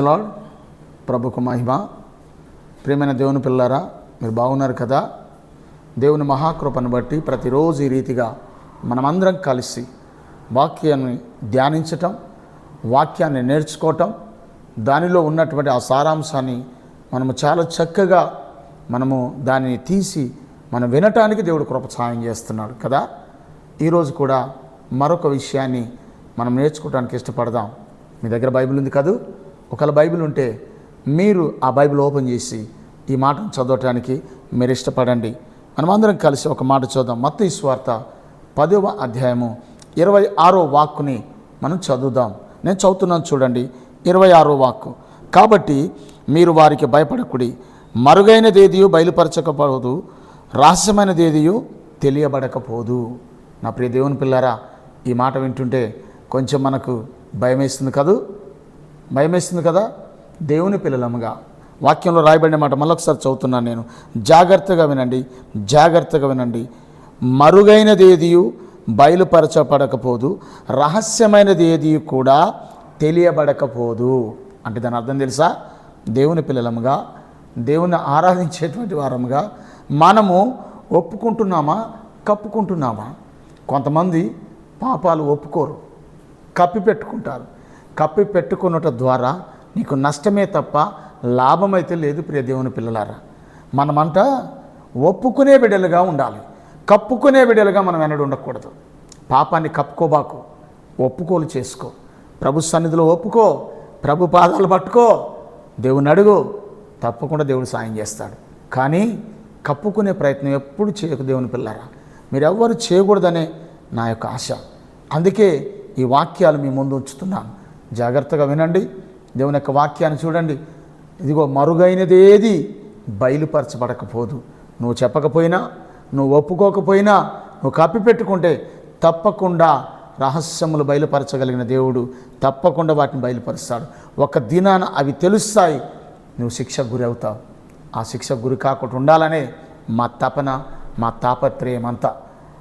Lord ప్రభుకు మహిమ. ప్రియమైన దేవుని పిల్లారా మీరు బాగున్నారు కదా? దేవుని మహాకృపను బట్టి ప్రతిరోజు ఈ రీతిగా మనమందరం కలిసి వాక్యాన్ని ధ్యానించటం వాక్యాన్ని నేర్చుకోవటం దానిలో ఉన్నటువంటి ఆ సారాంశాన్ని మనము చాలా చక్కగా మనము దానిని తీసి మనం వినటానికి దేవుడు కృప సహాయం చేస్తున్నాడు కదా? ఈరోజు కూడా మరొక విషయాన్ని మనం నేర్చుకోవడానికి ఇష్టపడదాం. మీ దగ్గర బైబిల్ ఉంది కదూ? ఒకవేళ బైబిల్ ఉంటే మీరు ఆ బైబిల్ ఓపెన్ చేసి ఈ మాటను చదవటానికి మీరు ఇష్టపడండి. మనమందరం కలిసి ఒక మాట చూద్దాం ఈ స్వార్త పదవ అధ్యాయము ఇరవై ఆరో వాక్కుని మనం చదువుదాం. నేను చదువుతున్నాను చూడండి. ఇరవై ఆరో వాక్కు. కాబట్టి మీరు వారికి భయపడకుడి. మరుగైనదేదియు బయలుపరచకపోదు. రహస్యమైనదేదియు తెలియబడకపోదు. నా ప్రియ దేవుని పిల్లారా ఈ మాట వింటుంటే కొంచెం మనకు భయం వేస్తుంది కదూ? భయమేస్తుంది కదా? దేవుని పిల్లలముగా. వాక్యంలో రాయబడిన మాట మళ్ళొకసారి చదువుతున్నాను నేను. జాగ్రత్తగా వినండి. జాగ్రత్తగా వినండి. మరుగైనది ఏదియు బయలుపరచబడకపోదు. రహస్యమైనది ఏది కూడా తెలియబడకపోదు. అంటే దాని అర్థం తెలుసా? దేవుని పిల్లలముగా దేవుని ఆరాధించేటువంటి వారముగా మనము ఒప్పుకుంటున్నామా? కప్పుకుంటున్నామా? కొంతమంది పాపాలు ఒప్పుకోరు. కప్పి పెట్టుకుంటారు కప్పి పెట్టుకున్నట ద్వారా నీకు నష్టమే తప్ప లాభమైతే లేదు ప్రియ దేవుని పిల్లలారా. మనమంట ఒప్పుకునే బిడ్డలుగా ఉండాలి. కప్పుకునే బిడ్డలుగా మనం వెనడు ఉండకూడదు. పాపాన్ని కప్పుకోబాకు. ఒప్పుకోలు చేసుకో. ప్రభు సన్నిధిలో ఒప్పుకో. ప్రభు పాదాలు పట్టుకో. దేవుని అడుగు. తప్పకుండా దేవుడు సాయం చేస్తాడు. కానీ కప్పుకునే ప్రయత్నం ఎప్పుడు చేయకు దేవుని పిల్లరా మీరెవ్వరు చేయకూడదనే నా యొక్క ఆశ. అందుకే ఈ వాక్యాలు మీ ముందు ఉంచుతున్నాను. జాగ్రత్తగా వినండి. దేవుని యొక్క వాక్యాన్ని చూడండి. ఇదిగో మరుగైనదేది బయలుపరచబడకపోదు. నువ్వు చెప్పకపోయినా నువ్వు ఒప్పుకోకపోయినా నువ్వు కప్పిపెట్టుకుంటే తప్పకుండా రహస్యములు బయలుపరచగలిగిన దేవుడు తప్పకుండా వాటిని బయలుపరుస్తాడు. ఒక దినాన అవి తెలుస్తాయి. నువ్వు శిక్షకు గురి అవుతావు. ఆ శిక్షకు గురి కాకుండా ఉండాలనే మా తపన మా తాపత్రయమంతా.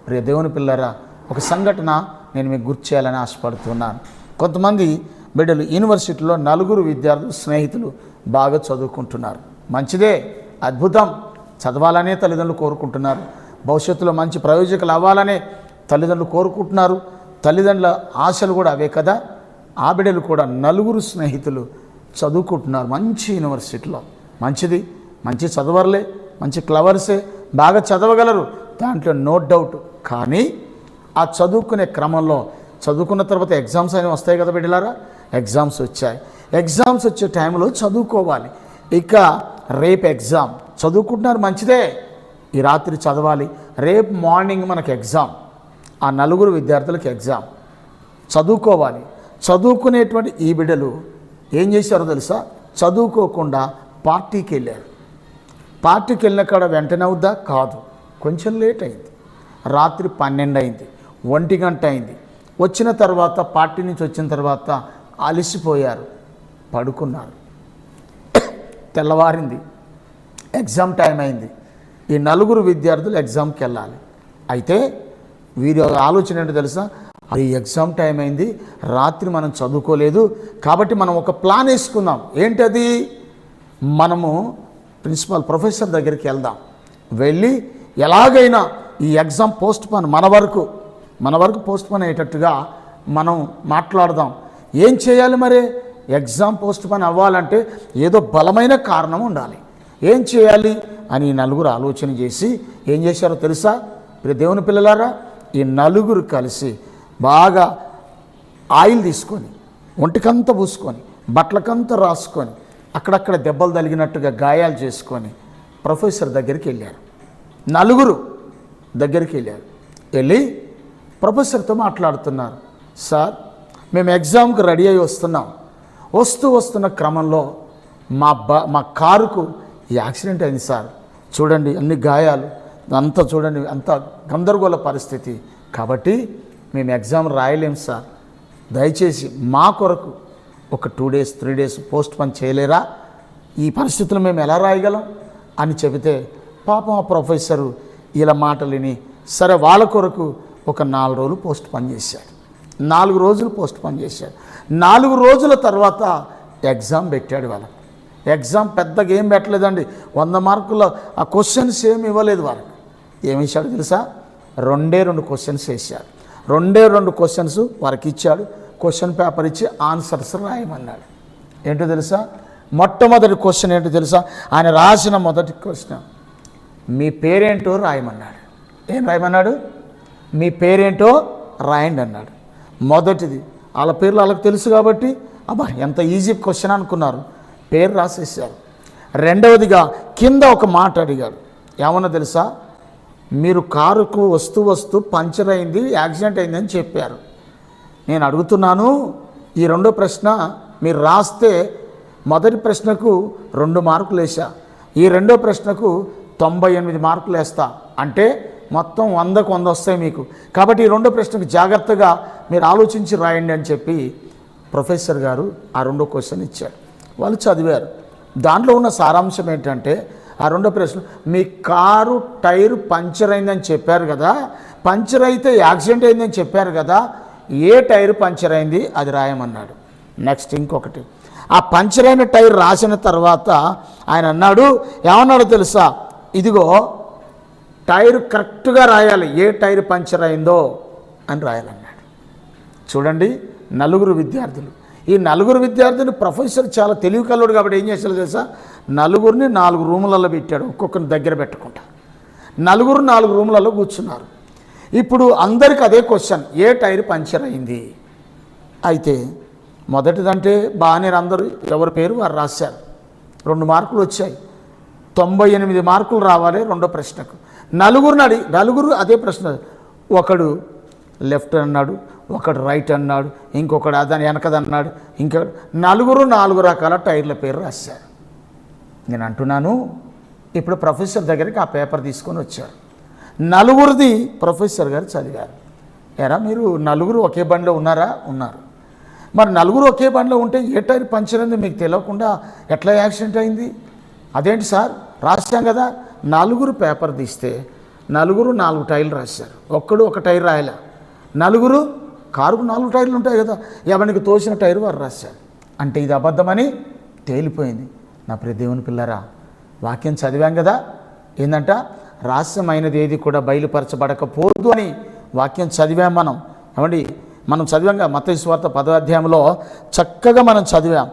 ప్రియ దేవుని పిల్లరా ఒక సంఘటన నేను మీకు గుర్తు చేయాలని ఆశపడుతున్నాను. కొంతమంది బిడ్డలు యూనివర్సిటీలో నలుగురు విద్యార్థులు స్నేహితులు బాగా చదువుకుంటున్నారు. మంచిదే అద్భుతం. చదవాలనే తల్లిదండ్రులు కోరుకుంటున్నారు. భవిష్యత్తులో మంచి ప్రయోజకులు అవ్వాలనే తల్లిదండ్రులు కోరుకుంటున్నారు. తల్లిదండ్రుల ఆశలు కూడా అవే కదా. ఆ బిడ్డలు కూడా నలుగురు స్నేహితులు చదువుకుంటున్నారు మంచి యూనివర్సిటీలో. మంచిది మంచి చదవర్లే మంచి క్లవర్సే బాగా చదవగలరు. దాంట్లో నో డౌట్. కానీ ఆ చదువుకునే క్రమంలో చదువుకున్న తర్వాత ఎగ్జామ్స్ అనేవి వస్తాయి కదా బిడ్డలారా. ఎగ్జామ్స్ వచ్చాయి. ఎగ్జామ్స్ వచ్చే టైంలో చదువుకోవాలి. ఇక రేపు ఎగ్జామ్. చదువుకుంటున్నారు మంచిదే. ఈ రాత్రి చదవాలి. రేపు మార్నింగ్ మనకు ఎగ్జామ్. ఆ నలుగురు విద్యార్థులకు ఎగ్జామ్. చదువుకోవాలి. చదువుకునేటువంటి ఈ బిడ్డలు ఏం చేశారో తెలుసా? చదువుకోకుండా పార్టీకి వెళ్ళారు. పార్టీకి వెళ్ళిన కాడ వెంటనే అవుద్దా? కాదు. కొంచెం లేట్ అయింది. రాత్రి పన్నెండు అయింది. ఒంటి గంట అయింది. వచ్చిన తర్వాత పార్టీ నుంచి వచ్చిన తర్వాత అలసిపోయారు పడుకున్నారు. తెల్లవారింది ఎగ్జామ్ టైం అయింది. ఈ నలుగురు విద్యార్థులు ఎగ్జామ్కి వెళ్ళాలి. అయితే వీరి ఆలోచన ఏంటో తెలుసా? అది ఎగ్జామ్ టైం అయింది రాత్రి మనం చదువుకోలేదు కాబట్టి మనం ఒక ప్లాన్ వేసుకుందాం. ఏంటది? మనము ప్రిన్సిపాల్ ప్రొఫెసర్ దగ్గరికి వెళ్దాం. వెళ్ళి ఎలాగైనా ఈ ఎగ్జామ్ పోస్ట్ పోన్ మన వరకు మన వరకు పోస్ట్ పోన్ అయ్యేటట్టుగా మనం మాట్లాడదాం. ఏం చేయాలి మరి? ఎగ్జామ్ పోస్ట్ పని అవ్వాలంటే ఏదో బలమైన కారణం ఉండాలి. ఏం చేయాలి? అని నలుగురు ఆలోచన చేసి ఏం చేశారో తెలుసా? ఇప్పుడు దేవుని పిల్లలారా ఈ నలుగురు కలిసి బాగా ఆయిల్ తీసుకొని ఒంటికంతా పూసుకొని బట్టలకంతా రాసుకొని అక్కడక్కడ దెబ్బలు తగిలినట్టుగా గాయాలు చేసుకొని ప్రొఫెసర్ దగ్గరికి వెళ్ళారు. నలుగురు దగ్గరికి వెళ్ళారు. వెళ్ళి ప్రొఫెసర్తో మాట్లాడుతున్నారు. సార్ మేము ఎగ్జామ్కి రెడీ అయ్యి వస్తున్నాం. వస్తూ వస్తున్న క్రమంలో మా బ మా కారుకు యాక్సిడెంట్ అయింది సార్. చూడండి అన్ని గాయాలు అంతా చూడండి అంత గందరగోళ పరిస్థితి. కాబట్టి మేము ఎగ్జామ్ రాయలేం సార్. దయచేసి మా కొరకు ఒక two days three days post పని చేయలేరా? ఈ పరిస్థితులు మేము ఎలా రాయగలం? అని చెబితే పాపం ఆ ప్రొఫెసరు ఇలా మాటలు విని సరే వాళ్ళ కొరకు ఒక నాలుగు రోజులు పోస్ట్ పని చేశాడు. నాలుగు రోజులు పోస్ట్ పోన్ చేశాడు. నాలుగు రోజుల తర్వాత ఎగ్జామ్ పెట్టాడు వాళ్ళకి. ఎగ్జామ్ పెద్దగా ఏం పెట్టలేదండి. వంద మార్కుల ఆ క్వశ్చన్స్ ఏమి ఇవ్వలేదు వాళ్ళకి. ఏమి ఇచ్చాడు తెలుసా? రెండే రెండు క్వశ్చన్స్ వేసాడు రెండే రెండు క్వశ్చన్స్ వారికి ఇచ్చాడు. క్వశ్చన్ పేపర్ ఇచ్చి ఆన్సర్స్ రాయమన్నాడు. ఏంటో తెలుసా? మొట్టమొదటి క్వశ్చన్ ఏంటో తెలుసా? ఆయన రాసిన మొదటి క్వశ్చన్. మీ పేరేంటో రాయమన్నాడు. ఏం రాయమన్నాడు? మీ పేరేంటో రాయండి అన్నాడు. మొదటిది. వాళ్ళ పేర్లు వాళ్ళకి తెలుసు కాబట్టి అబ్బా ఎంత ఈజీ క్వశ్చన్ అనుకున్నారు. పేరు రాసేసారు రెండవదిగా కింద ఒక మాట అడిగాడు ఏమన్నా తెలుసా? మీరు కారుకు వస్తూ వస్తూ పంచర్ అయింది యాక్సిడెంట్ అయిందని చెప్పారు. నేను అడుగుతున్నాను ఈ రెండో ప్రశ్న మీరు రాస్తే మొదటి ప్రశ్నకు రెండు మార్కులు వేసా ఈ రెండో ప్రశ్నకు తొంభై ఎనిమిది మార్కులు వేస్తా. అంటే మొత్తం వందకు వంద వస్తాయి మీకు. కాబట్టి ఈ రెండో ప్రశ్నకు జాగ్రత్తగా మీరు ఆలోచించి రాయండి అని చెప్పి ప్రొఫెసర్ గారు ఆ రెండో క్వశ్చన్ ఇచ్చారు. వాళ్ళు చదివారు. దాంట్లో ఉన్న సారాంశం ఏంటంటే ఆ రెండో ప్రశ్న మీ కారు టైరు పంచర్ అయిందని చెప్పారు కదా పంచర్ అయితే యాక్సిడెంట్ అయిందని చెప్పారు కదా ఏ టైరు పంచర్ అయింది అది రాయమన్నాడు. నెక్స్ట్ ఇంకొకటి ఆ పంచర్ అయిన టైర్ రాసిన తర్వాత ఆయన అన్నాడు ఏమన్నాడో తెలుసా? ఇదిగో టైర్ కరెక్ట్గా రాయాలి. ఏ టైర్ పంచర్ అయిందో అని రాయాలన్నాడు. చూడండి నలుగురు విద్యార్థులు. ఈ నలుగురు విద్యార్థులు ప్రొఫెసర్ చాలా తెలివి కల్లుడు కాబట్టి ఏం చేశాడు తెలుసా? నలుగురిని నాలుగు రూములలో పెట్టాడు ఒక్కొక్కరిని దగ్గర పెట్టుకుంటా. నలుగురు నాలుగు రూములలో కూర్చున్నారు. ఇప్పుడు అందరికి అదే క్వశ్చన్ ఏ టైర్ పంచర్ అయింది? అయితే మొదటిదంటే బాగానే అందరూ ఎవరి పేరు వారు రాశారు. రెండు మార్కులు వచ్చాయి. తొంభై ఎనిమిది మార్కులు రావాలి రెండో ప్రశ్నకు. నలుగురిని అడి నలుగురు అదే ప్రశ్న. ఒకడు లెఫ్ట్ అన్నాడు ఒకడు రైట్ అన్నాడు ఇంకొకడు అదని వెనకదన్నాడు ఇంకొకడు నలుగురు నాలుగు రకాల టైర్ల పేరు రాశారు. నేను అంటున్నాను ఇప్పుడు ప్రొఫెసర్ దగ్గరికి ఆ పేపర్ తీసుకొని వచ్చారు. నలుగురిది ప్రొఫెసర్ గారు చదివారు. ఎరా మీరు నలుగురు ఒకే బండిలో ఉన్నారా? ఉన్నారు. మరి నలుగురు ఒకే బండిలో ఉంటే ఏ టైర్ పంచర్ అయింది మీకు తెలియకుండా ఎట్లా యాక్సిడెంట్ అయింది? అదేంటి సార్? రాశాం కదా నలుగురు పేపర్ తీస్తే నలుగురు నాలుగు టైర్లు రాశారు. ఒక్కడు ఒక టైర్ రాయలే. నలుగురు కారుకు నాలుగు టైర్లు ఉంటాయి కదా ఎవరికి తోసిన టైర్ వారు రాశారు. అంటే ఇది అబద్ధమని తేలిపోయింది. నా ప్రతి దేవుని పిల్లరా వాక్యం చదివాం కదా ఏంటంట రహస్యమైనది ఏది కూడా బయలుపరచబడకపోదు అని వాక్యం చదివాం మనం. ఏమండి? మనం చదివాంగా మతేశ్వార్త పదాధ్యాయంలో చక్కగా మనం చదివాం.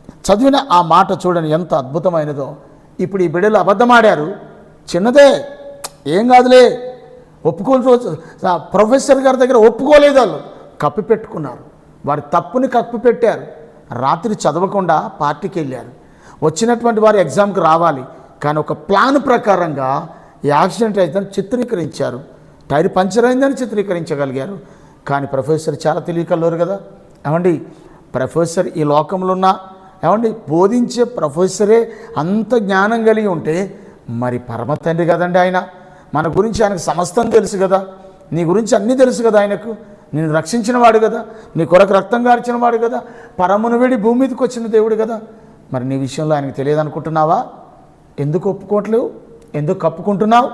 చదివిన ఆ మాట చూడండి ఎంత అద్భుతమైనదో. ఇప్పుడు ఈ బిడ్డలు అబద్ధమాడారు. చిన్నదే. ఏం కాదులే. ఒప్పుకోని ప్రొఫెసర్ గారి దగ్గర ఒప్పుకోలేదు వాళ్ళు. కప్పి పెట్టుకున్నారు. వారి తప్పుని కప్పి పెట్టారు. రాత్రి చదవకుండా పార్టీకి వెళ్ళారు. వచ్చినటువంటి వారు ఎగ్జామ్కి రావాలి. కానీ ఒక ప్లాన్ ప్రకారంగా ఈ యాక్సిడెంట్ అయితే చిత్రీకరించారు. టైర్ పంచర్ అయిందని చిత్రీకరించగలిగారు. కానీ ప్రొఫెసర్ చాలా తెలియకల్లోరు కదా. ఏమండి? ప్రొఫెసర్ ఈ లోకంలో ఉన్న ఏమండి బోధించే ప్రొఫెసరే అంత జ్ఞానం కలిగి ఉంటే మరి పరమ తండ్రి కదండి ఆయన. మన గురించి ఆయనకు సమస్తం తెలుసు కదా. నీ గురించి అన్నీ తెలుసు కదా ఆయనకు. నేను రక్షించిన వాడు కదా. నీ కొరకు రక్తం గార్చిన వాడు కదా. పరమును వేడి భూమి మీదకి వచ్చిన దేవుడు కదా. మరి నీ విషయంలో ఆయనకు తెలియదు అనుకుంటున్నావా ఎందుకు ఒప్పుకోవట్లేవు? ఎందుకు కప్పుకుంటున్నావు?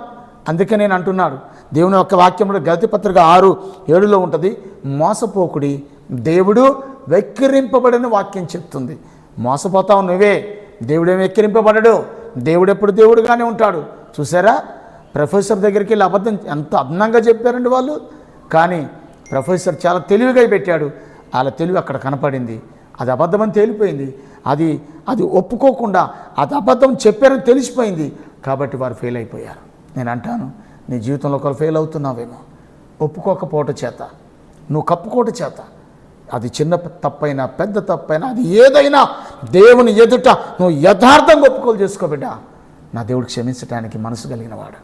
అందుకే నేను అంటున్నాడు. దేవుని యొక్క వాక్యంలో గతి పత్రిక ఆరు ఏడులో ఉంటుంది మోసపోకుడి దేవుడు వెక్కిరింపబడిన వాక్యం చెప్తుంది. మోసపోతావు నువ్వే. దేవుడేం వెక్కిరింపబడడు దేవుడెప్పుడు దేవుడుగానే ఉంటాడు. చూసారా? ప్రొఫెసర్ దగ్గరికి వెళ్ళి అబద్ధం ఎంత అందంగా చెప్పారండి వాళ్ళు. కానీ ప్రొఫెసర్ చాలా తెలివిగా పెట్టాడు. వాళ్ళ తెలివి అక్కడ కనపడింది. అది అబద్ధమని తేలిపోయింది. అది అది ఒప్పుకోకుండా అది అబద్ధం చెప్పారని తెలిసిపోయింది. కాబట్టి వారు ఫెయిల్ అయిపోయారు. నేను అంటాను నీ జీవితంలో ఒకరు ఫెయిల్ అవుతున్నావేమో. ఒప్పుకోకపోవట చేత. నువ్వు కప్పుకోట చేత. అది చిన్న తప్పైనా పెద్ద తప్పైనా అది ఏదైనా దేవుని ఎదుట నువ్వు యథార్థంగా ఒప్పుకోలు చేసుకోబిడ్డా నా దేవుడు క్షమించడానికి మనసు కలిగిన వాడు